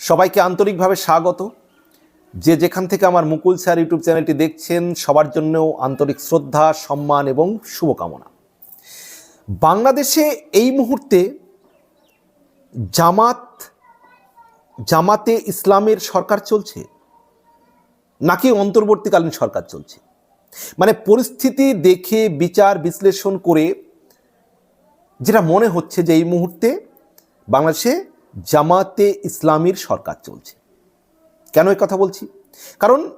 সবাইকে আন্তরিকভাবে স্বাগত। যে যেখান থেকে আমার মুকুল স্যার ইউটিউব চ্যানেলটি দেখছেন, সবার জন্যও আন্তরিক শ্রদ্ধা, সম্মান এবং শুভকামনা। বাংলাদেশে এই মুহূর্তে জামাত, জামাতে ইসলামের সরকার চলছে? নাকি অন্তর্বর্তীকালীন সরকার চলছে? মানে পরিস্থিতি দেখে, বিচার, বিশ্লেষণ করে যেটা মনে হচ্ছে যে এই মুহূর্তে বাংলাদেশে জামাতে ইসলামীর সরকার চলছে। কেন এই কথা বলছি? কারণ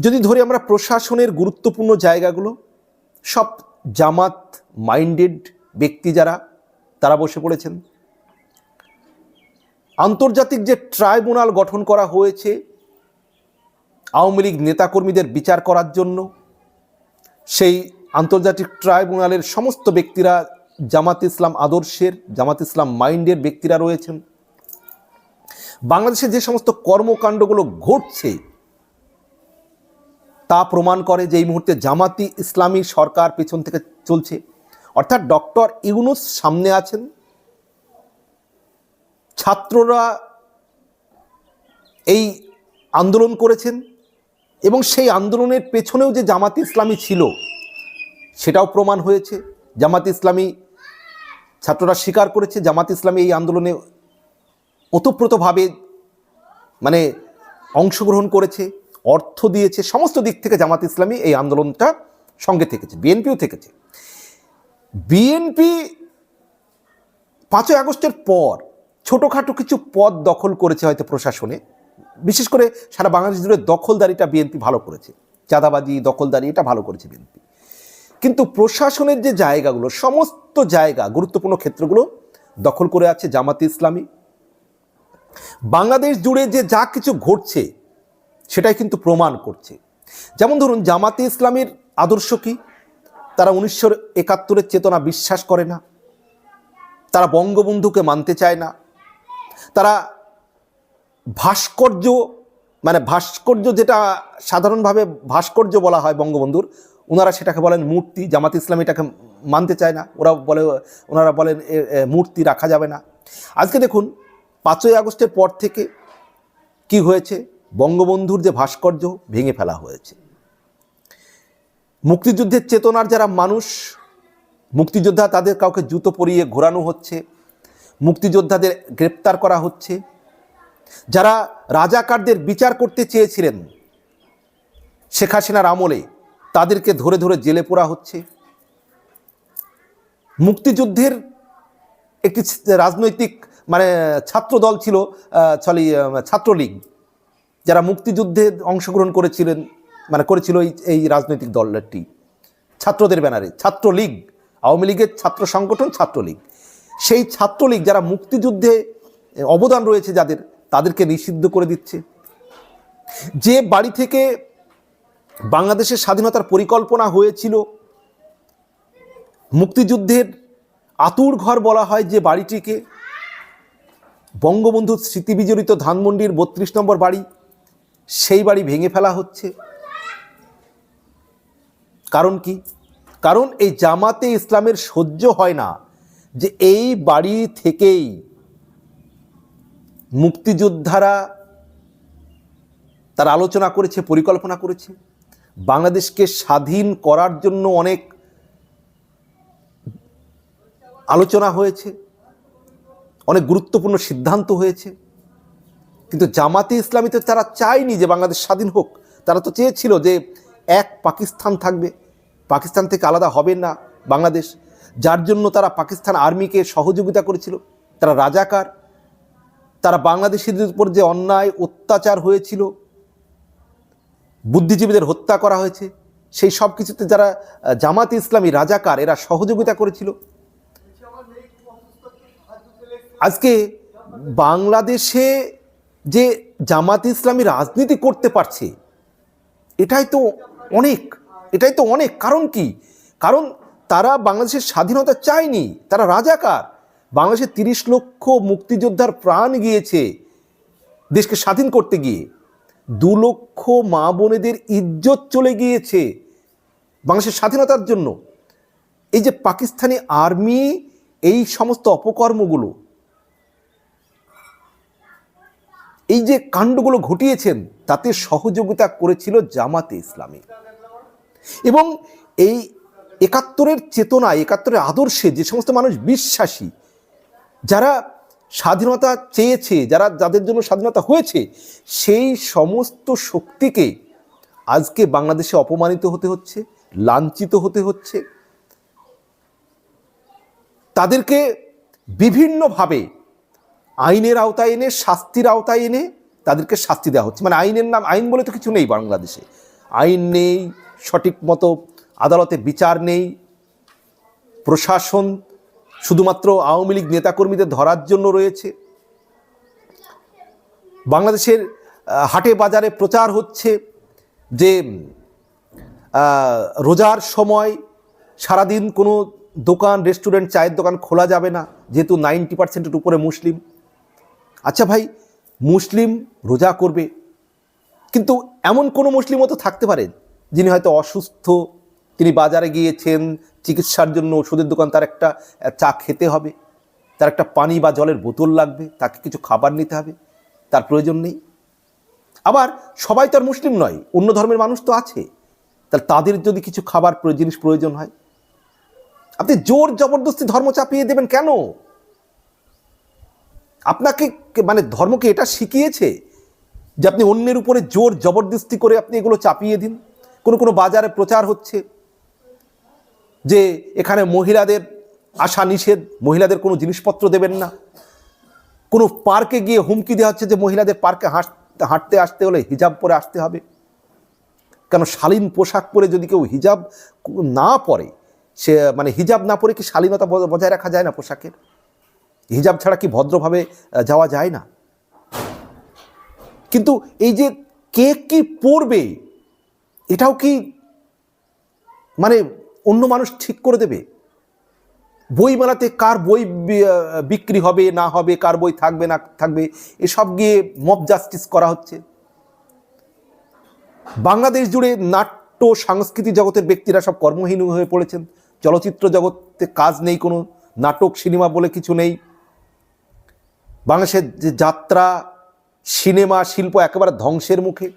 যদি ধরি আমরা প্রশাসনের গুরুত্বপূর্ণ জায়গাগুলো, সব জামাত মাইন্ডেড ব্যক্তি যারা, তারা বসে পড়েছেন। আন্তর্জাতিক যে ট্রাইব্যুনাল গঠন করা হয়েছে, আওয়ামী লীগ নেতাকর্মীদের বিচার করার জন্য, সেই আন্তর্জাতিক ট্রাইব্যুনালের সমস্ত ব্যক্তিরা জামাত ইসলাম আদর্শের, জামাত ইসলাম মাইন্ডের ব্যক্তিরা রয়েছেন। বাংলাদেশে যে সমস্ত কর্মকাণ্ডগুলো ঘটছে, তা প্রমাণ করে যে এই মুহূর্তে জামাতি ইসলামী সরকার পেছন থেকে চলছে। অর্থাৎ ডক্টর ইউনুস সামনে আছেন। ছাত্ররা এই আন্দোলন করেছেন এবং সেই আন্দোলনের পেছনেও যে জামাতি ইসলামী ছিল, সেটাও প্রমাণ হয়েছে। জামাত ইসলামী ছাত্ররা স্বীকার করেছে, জামাত ইসলামী এই আন্দোলনে ওতপ্রোতভাবে মানে অংশগ্রহণ করেছে, অর্থ দিয়েছে, সমস্ত দিক থেকে জামাত ইসলামী এই আন্দোলনটা সঙ্গে থেকেছে, বিএনপিও থেকেছে। বিএনপি পাঁচই আগস্টের পর ছোটোখাটো কিছু পদ দখল করেছে হয়তো প্রশাসনে, বিশেষ করে সারা বাংলাদেশ জুড়ে দখলদারিটা বিএনপি ভালো করেছে, চাঁদাবাজি, দখলদারি, এটা ভালো করেছে বিএনপি। কিন্তু প্রশাসনের যে জায়গাগুলো, সমস্ত জায়গা, গুরুত্বপূর্ণ ক্ষেত্রগুলো দখল করে আছে জামাতে ইসলামী। বাংলাদেশ জুড়ে যে যা কিছু ঘটছে, সেটাই কিন্তু প্রমাণ করছে। যেমন ধরুন, জামাতে ইসলামীর আদর্শ কি? তারা উনিশশো একাত্তরের চেতনা বিশ্বাস করে না। তারা বঙ্গবন্ধুকে মানতে চায় না। তারা ভাস্কর্য মানে ভাস্কর্য যেটা সাধারণভাবে ভাস্কর্য বলা হয় বঙ্গবন্ধুর ওনারা সেটাকে বলেন মূর্তি, জামাত ইসলাম এটাকে মানতে চায় না। ওরা বলে, ওনারা বলেন মূর্তি রাখা যাবে না। আজকে দেখুন, পাঁচই আগস্টের পর থেকে কি হয়েছে? বঙ্গবন্ধুর যে ভাস্কর্য ভেঙে ফেলা হয়েছে। মুক্তিযুদ্ধের চেতনার যারা মানুষ, মুক্তিযোদ্ধা তাদের কাউকে জুতো পরিয়ে ঘোরানো হচ্ছে, মুক্তিযোদ্ধাদের গ্রেপ্তার করা হচ্ছে। যারা রাজাকারদের বিচার করতে চেয়েছিলেন, শেখ হাসিনার আমলে তাদেরকে ধরে ধরে জেলে পোড়া হচ্ছে। মুক্তিযুদ্ধের একটি রাজনৈতিক মানে ছাত্রদল ছিল সরি ছাত্রলীগ, যারা মুক্তিযুদ্ধে অংশগ্রহণ করেছিলেন মানে করেছিল এই এই রাজনৈতিক দলটি। ছাত্রদের ব্যানারে, ছাত্রলীগ, আওয়ামী লীগের ছাত্র সংগঠন ছাত্রলীগ। সেই ছাত্রলীগ যারা মুক্তিযুদ্ধে অবদান রয়েছে যাদের, তাদেরকে নিষিদ্ধ করে দিচ্ছে। যে বাড়ি থেকে বাংলাদেশের স্বাধীনতার পরিকল্পনা হয়েছিল মুক্তিযুদ্ধের আতুর ঘর বলা হয় যে বাড়িটিকে। বঙ্গবন্ধুর স্মৃতিবিজড়িত ধানমন্ডির বত্রিশ নম্বর বাড়ি, সেই বাড়ি ভেঙে ফেলা হচ্ছে। কারণ কি? কারণ এই জামাতে ইসলামের সহ্য হয় না যে এই বাড়ি থেকেই মুক্তিযোদ্ধারা তার আলোচনা করেছে, পরিকল্পনা করেছে। বাংলাদেশকে স্বাধীন করার জন্য অনেক আলোচনা হয়েছে, অনেক গুরুত্বপূর্ণ সিদ্ধান্ত হয়েছে। কিন্তু জামাতে ইসলামী তো তারা চায়নি যে বাংলাদেশ স্বাধীন হোক। তারা তো চেয়েছিল যে এক পাকিস্তান থাকবে। পাকিস্তান থেকে আলাদা হবে না বাংলাদেশ। যার জন্য তারা পাকিস্তান আর্মিকে সহযোগিতা করেছিল। তারা রাজাকার। তারা বাংলাদেশিদের উপর যে অন্যায়, অত্যাচার হয়েছিল বুদ্ধিজীবীদের হত্যা করা হয়েছে। সেই সব কিছুতে যারা জামাত ইসলামী রাজাকার, এরা সহযোগিতা করেছিল। আজকে বাংলাদেশে যে জামাত ইসলামী রাজনীতি করতে পারছে, এটাই তো অনেক, এটাই তো অনেক। কারণ কি? কারণ তারা বাংলাদেশের স্বাধীনতা চায়নি, তারা রাজাকার। বাংলাদেশের তিরিশ লক্ষ মুক্তিযোদ্ধার প্রাণ গিয়েছে দেশকে স্বাধীন করতে গিয়ে। দু লক্ষ মা বোনেদের ইজ্জত চলে গিয়েছে বাংলাদেশের স্বাধীনতার জন্য। এই যে পাকিস্তানি আর্মি, এই সমস্ত অপকর্মগুলো, এই যে কাণ্ডগুলো ঘটিয়েছেন, তাতে সহযোগিতা করেছিল জামাতে ইসলামী। এবং এই একাত্তরের চেতনা একাত্তরের আদর্শে যে সমস্ত মানুষ বিশ্বাসী, যারা স্বাধীনতা চেয়েছে, যারা, যাদের জন্য স্বাধীনতা হয়েছে, সেই সমস্ত শক্তিকে আজকে বাংলাদেশে অপমানিত হতে হচ্ছে, লাঞ্ছিত হতে হচ্ছে। তাদেরকে বিভিন্নভাবে আইনের আওতায় এনে, শাস্তির আওতায় এনে তাদেরকে শাস্তি দেওয়া হচ্ছে। মানে আইনের নাম, আইন বলে তো কিছু নেই বাংলাদেশে। আইন নেই, সঠিক মতো আদালতে বিচার নেই, প্রশাসন শুধুমাত্র আওয়ামী লীগ নেতাকর্মীদের ধরার জন্য রয়েছে। বাংলাদেশের হাটে বাজারে প্রচার হচ্ছে যে রোজার সময় সারাদিন কোনো দোকান, রেস্টুরেন্ট, চায়ের দোকান খোলা যাবে না, যেহেতু নাইনটি পার্সেন্টের উপরে মুসলিম। আচ্ছা ভাই, মুসলিম রোজা করবে, কিন্তু এমন কোনো মুসলিমও তো থাকতে পারেন যিনি হয়তো অসুস্থ তিনি বাজারে গিয়েছেন, চিকিৎসার জন্য ওষুধের দোকান, তার একটা চা খেতে হবে। তার একটা পানি বা জলের বোতল লাগবে, তাকে কিছু খাবার নিতে হবে, তার প্রয়োজন নেই। আবার সবাই তো আর মুসলিম নয়, অন্য ধর্মের মানুষ তো আছে। তাহলে তাদের যদি কিছু খাবার জিনিস প্রয়োজন হয়, আপনি জোর জবরদস্তি ধর্ম চাপিয়ে দেবেন কেন? আপনাকে মানে ধর্মকে এটা শিখিয়েছে যে আপনি অন্যের উপরে জোর জবরদস্তি করে আপনি এগুলো চাপিয়ে দিন। কোনো কোনো বাজারে প্রচার হচ্ছে যে এখানে মহিলাদের আসা নিষেধ, মহিলাদের কোনো জিনিসপত্র দেবেন না। কোনো পার্কে গিয়ে হুমকি দেওয়া হচ্ছে যে মহিলাদের পার্কে হাঁটতে আসতে হলে হিজাব পরে আসতে হবে। কেন শালীন পোশাক পরে যদি কেউ হিজাব না পরে, সে মানে হিজাব না পরে কি শালীনতা বজ- বজায় রাখা যায় না পোশাকের? হিজাব ছাড়া কি ভদ্রভাবে যাওয়া যায় না? কিন্তু এই যে কে কি পড়বে এটাও কি মানে অন্য মানুষ ঠিক করে দেবে। বইমেলাতে কার বই বিক্রি হবে, না হবে, কার বই থাকবে, না থাকবে, এসব গিয়ে মব জাস্টিস করা হচ্ছে। বাংলাদেশ জুড়ে নাট্য, সাংস্কৃতিক জগতের ব্যক্তিরা সব কর্মহীন হয়ে পড়েছেন। চলচ্চিত্র জগতে কাজ নেই কোনো, নাটক, সিনেমা বলে কিছু নেই। বাংলাদেশের যে যাত্রা, সিনেমা, শিল্প একেবারে ধ্বংসের মুখে।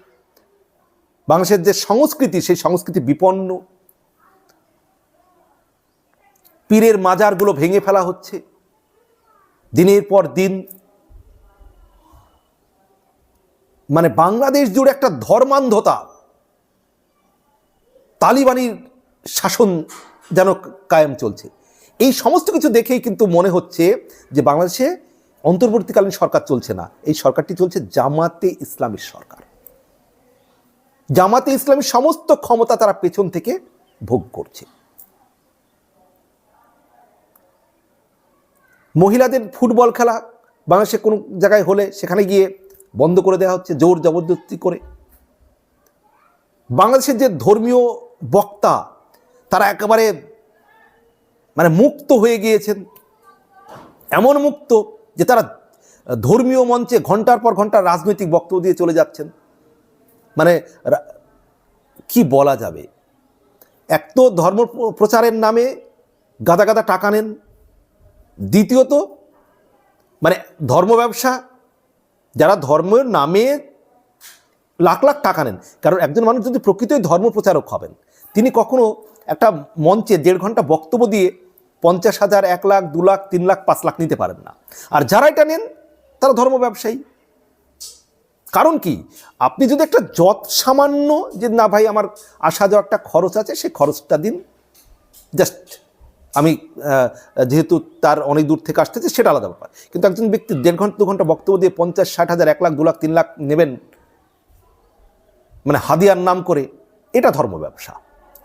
বাংলাদেশের যে সংস্কৃতি, সেই সংস্কৃতি বিপন্ন। পীরের মাজারগুলো ভেঙে ফেলা হচ্ছে। দিনের পর দিন মানে বাংলাদেশ জুড়ে একটা ধর্মান্ধতা, তালিবানির শাসন যেন কায়েম চলছে। এই সমস্ত কিছু দেখেই কিন্তু মনে হচ্ছে যে বাংলাদেশে অন্তর্বর্তীকালীন সরকার চলছে না। এই সরকারটি চলছে জামাতে ইসলামী সরকার। জামাতে ইসলামীর সমস্ত ক্ষমতা তারা পেছন থেকে ভোগ করছে। মহিলাদের ফুটবল খেলা বাংলাদেশে কোনো জায়গায় হলে সেখানে গিয়ে বন্ধ করে দেওয়া হচ্ছে, জোর জবরদস্তি করে। বাংলাদেশের যে ধর্মীয় বক্তা, তারা একেবারে মানে মুক্ত হয়ে গিয়েছেন। এমন মুক্ত যে তারা ধর্মীয় মঞ্চে ঘণ্টার পর ঘণ্টা রাজনৈতিক বক্তব্য দিয়ে চলে যাচ্ছেন। মানে কি বলা যাবে? এক তো ধর্ম প্র- প্রচারের নামে গাদা গাদা টাকা নেন দ্বিতীয়ত মানে ধর্ম ব্যবসা, যারা ধর্মের নামে লাখ লাখ টাকা নেন, কারণ একজন মানুষ যদি প্রকৃতই ধর্ম প্রচারক হবেন, তিনি কখনো একটা মঞ্চে দেড় ঘণ্টা বক্তব্য দিয়ে পঞ্চাশ হাজার, এক লাখ, দু লাখ, তিন লাখ, পাঁচ লাখ নিতে পারেন না। আর যারা এটা নেন, তারা ধর্ম ব্যবসায়ী। কারণ কি? আপনি যদি একটা যত সামান্য যে, না ভাই, আমার আসা যাওয়া একটা খরচ আছে, সেই খরচটা দিন জাস্ট আমি যেহেতু তার অনেক দূর থেকে আসতেছে, সেটা আলাদা ব্যাপার। কিন্তু একজন ব্যক্তি দেড় ঘণ্টা, দু ঘণ্টা বক্তব্য দিয়ে পঞ্চাশ, ষাট হাজার, এক লাখ, দু লাখ, তিন লাখ নেবেন মানে হাদিয়ার নাম করে, এটা ধর্ম ব্যবসা।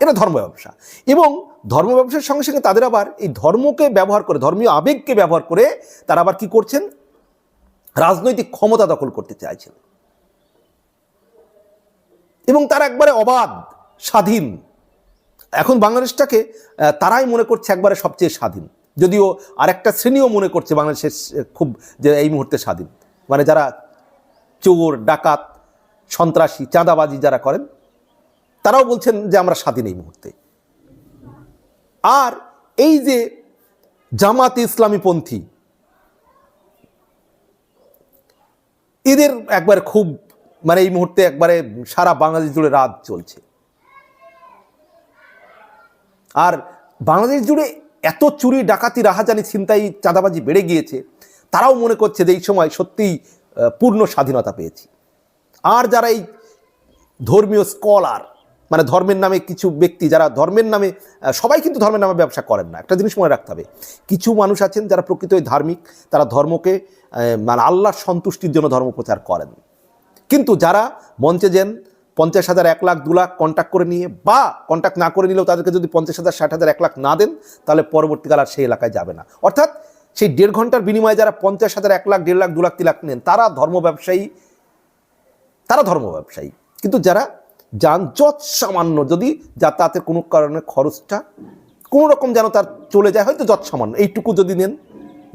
এটা ধর্ম ব্যবসা। এবং ধর্ম ব্যবসার সঙ্গে সঙ্গে তাদের আবার এই ধর্মকে ব্যবহার করে, ধর্মীয় আবেগকে ব্যবহার করে তারা আবার কি করছেন? রাজনৈতিক ক্ষমতা দখল করতে চাইছেন। এবং তারা একবারে অবাধ, স্বাধীন এখন বাংলাদেশটাকে তারাই মনে করছে একবারে সবচেয়ে স্বাধীন। যদিও আরেকটা শ্রেণীও মনে করছে বাংলাদেশের খুব যে এই মুহূর্তে স্বাধীন। মানে যারা চোর, ডাকাত, সন্ত্রাসী, চাঁদাবাজি যারা করেন, তারাও বলছেন যে আমরা স্বাধীন এই মুহূর্তে। আর এই যে জামাত ইসলামী পন্থী, এদের একবারে খুব মানে এই মুহূর্তে একবারে সারা বাংলাদেশ জুড়ে রাত চলছে। আর বাংলাদেশ জুড়ে এত চুরি, ডাকাতি, রাহাজানি, ছিনতাই, চাঁদাবাজি বেড়ে গিয়েছে, তারাও মনে করছে যে এই সময় সত্যিই পূর্ণ স্বাধীনতা পেয়েছি। আর যারা এই ধর্মীয় স্কলার মানে ধর্মের নামে কিছু ব্যক্তি যারা ধর্মের নামে সবাই কিন্তু ধর্মের নামে ব্যবসা করেন না। একটা জিনিস মনে রাখতে হবে, কিছু মানুষ আছেন যারা প্রকৃতই ধার্মিক, তারা ধর্মকে মানে আল্লাহর সন্তুষ্টির জন্য ধর্ম প্রচার করেন। কিন্তু যারা মঞ্চে যেন পঞ্চাশ হাজার, এক লাখ, দু লাখ কন্ট্যাক্ট করে নিয়ে বা কন্ট্যাক্ট না করে নিলেও তাদেরকে যদি পঞ্চাশ হাজার, ষাট হাজার, এক লাখ না দেন, তাহলে পরবর্তীকাল আর সেই এলাকায় যাবে না। অর্থাৎ সেই দেড় ঘণ্টার বিনিময়ে যারা পঞ্চাশ হাজার, এক লাখ, দেড় লাখ, দু লাখ, তিন লাখ নেন, তারা ধর্ম ব্যবসায়ী, তারা ধর্ম ব্যবসায়ী। কিন্তু যারা যানজট সামান্য, যদি যাতায়াতের কোনো কারণে খরচটা কোনো রকম যেন তার চলে যায়, হয়তো যত সামান্য, এইটুকু যদি নেন,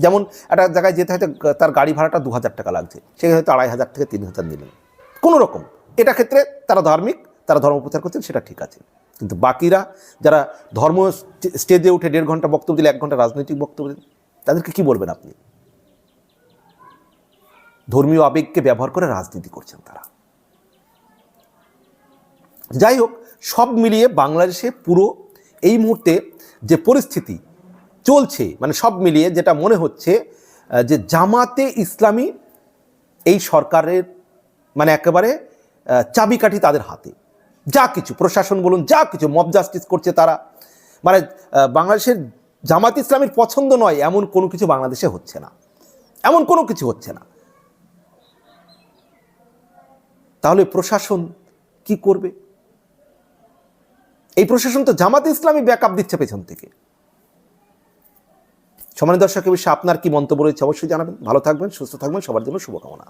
যেমন একটা জায়গায় যেতে হয়তো তার গাড়ি ভাড়াটা দু হাজার টাকা লাগছে সেখানে হয়তো আড়াই হাজার থেকে তিন হাজার নিলেন। কোনো রকম। এটা ক্ষেত্রে তারা ধার্মিক, তারা ধর্ম প্রচার করছেন, সেটা ঠিক আছে। কিন্তু বাকিরা যারা ধর্ম স্টে- স্টেজে উঠে দেড় ঘণ্টা বক্তব্য দিলে, এক ঘণ্টা রাজনৈতিক বক্তব্য দিন তাদেরকে কি বলবেন আপনি? ধর্মীয় আবেগকে ব্যবহার করে রাজনীতি করছেন তারা। যাই হোক, সব মিলিয়ে বাংলাদেশে পুরো এই মুহূর্তে যে পরিস্থিতি চলছে মানে সব মিলিয়ে যেটা মনে হচ্ছে যে জামাতে ইসলামী এই সরকারের মানে একেবারে চাবিকাঠি তাদের হাতে। যা কিছু, প্রশাসন বলুন, যা কিছু, মব জাস্টিস করছে তারা। মানে বাংলাদেশের জামাত ইসলামের পছন্দ নয়, এমন কোনো কিছু বাংলাদেশে হচ্ছে না। এমন কোনো কিছু হচ্ছে না। তাহলে প্রশাসন কি করবে? এই প্রশাসন তো জামাত ইসলামী ব্যাকআপ দিচ্ছে পেছন থেকে। সমানের দর্শকের বিষয়ে আপনার কি মন্তব্য রয়েছে অবশ্যই জানাবেন। ভালো থাকবেন, সুস্থ থাকবেন, সবার জন্য শুভকামনা।